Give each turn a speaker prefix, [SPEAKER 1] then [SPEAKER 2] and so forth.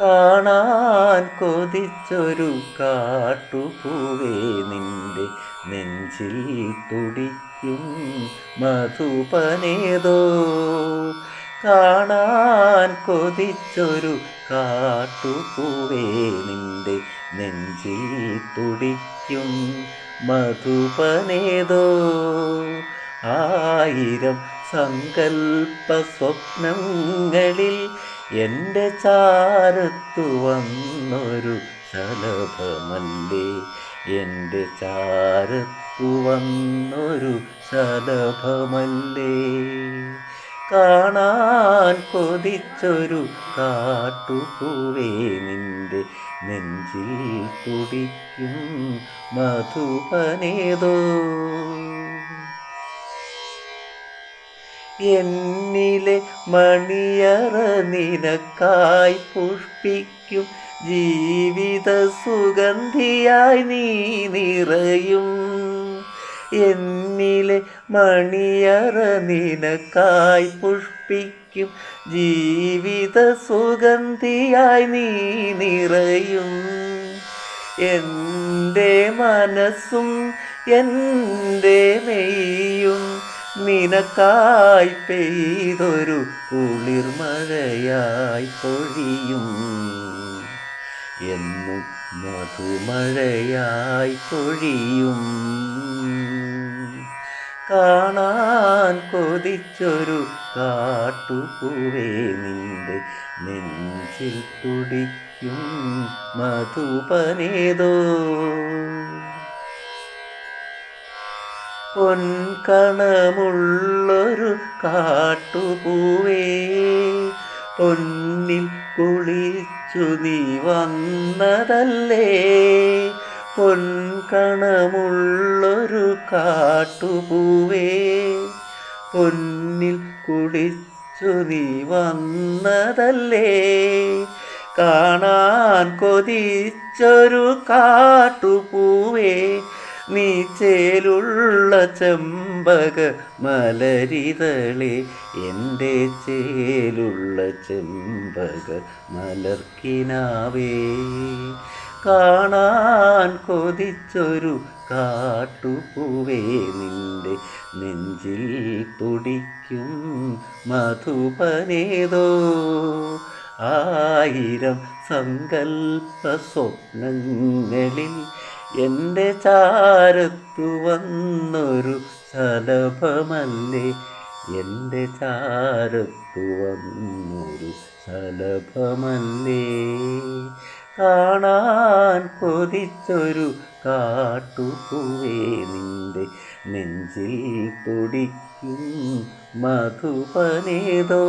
[SPEAKER 1] കാണാൻ കൊതിച്ചൊരു കാട്ടുപൂവേ നിന്റെ നെഞ്ചിൽ തുടിക്കും മധുപനേതോ. കാണാൻ കൊതിച്ചൊരു കാട്ടുപൂവേ നിന്റെ നെഞ്ചിൽ തുടിക്കും മധുപനേതോ. ആയിരം സങ്കൽപ്പ സ്വപ്നങ്ങളിൽ എന്റെ ചാരത്തു വന്നൊരു ശലഭമല്ലേ? എന്റെ ചാരത്തു വന്നൊരു ശലഭമല്ലേ? കാണാൻ കൊതിച്ചൊരു കാട്ടുപൂവേ നിന്റെ നെഞ്ചിൽ കുടിക്കും മധുപനേതോ? എന്നിലെ മണിയറ നിനക്കായി പുഷ്പിക്കും. ജീവിത സുഗന്ധിയായി നീ നിറയും. എന്നിലെ മണിയറ നിനക്കായി പുഷ്പിക്കും. ജീവിത സുഗന്ധിയായി നീ നിറയും. എന്റെ മനസ്സും എന്റെ മെയ്യും നിനക്കായി പെയ്തൊരു കുളിർമഴയായി പൊഴിയും. എന്നും മധുമഴയായി പൊഴിയും. കാണാൻ കൊതിച്ചൊരു കാട്ടുപൂവേ നിന്റെ നെഞ്ചിൽ തുടിക്കും മധുപനേതോ. പൊൻകണമുള്ളൊരു കാട്ടുപൂവേ പൊന്നിൽ കുളിച്ചു നീ വന്നതല്ലേ? പൊൻകണമുള്ളൊരു കാട്ടുപൂവേ പൊന്നിൽ കുളിച്ചു നീ വന്നതല്ലേ? കാണാൻ കൊതിച്ചൊരു കാട്ടുപൂവേ നീ ചേലുള്ള ചെമ്പക മലരിതളെ എന്റെ ചേലുള്ള ചെമ്പക മലർക്കിനാവേ. കാണാൻ കൊതിച്ചൊരു കാട്ടുപൂവേ നിന്റെ നെഞ്ചിൽ തുടിക്കും മധുപനേതോ. ആയിരം സങ്കൽപ്പ സ്വപ്നങ്ങളിൽ എന്റെ ചാരത്തു വന്നൊരു സലഭമല്ലേ? എന്റെ ചാരത്തു വന്നൊരു സലഭമല്ലേ? കാണാൻ കൊതിച്ചൊരു കാട്ടുപൂവേ നിന്റെ നെഞ്ചിൽ തുടിക്കും മധുപനേതോ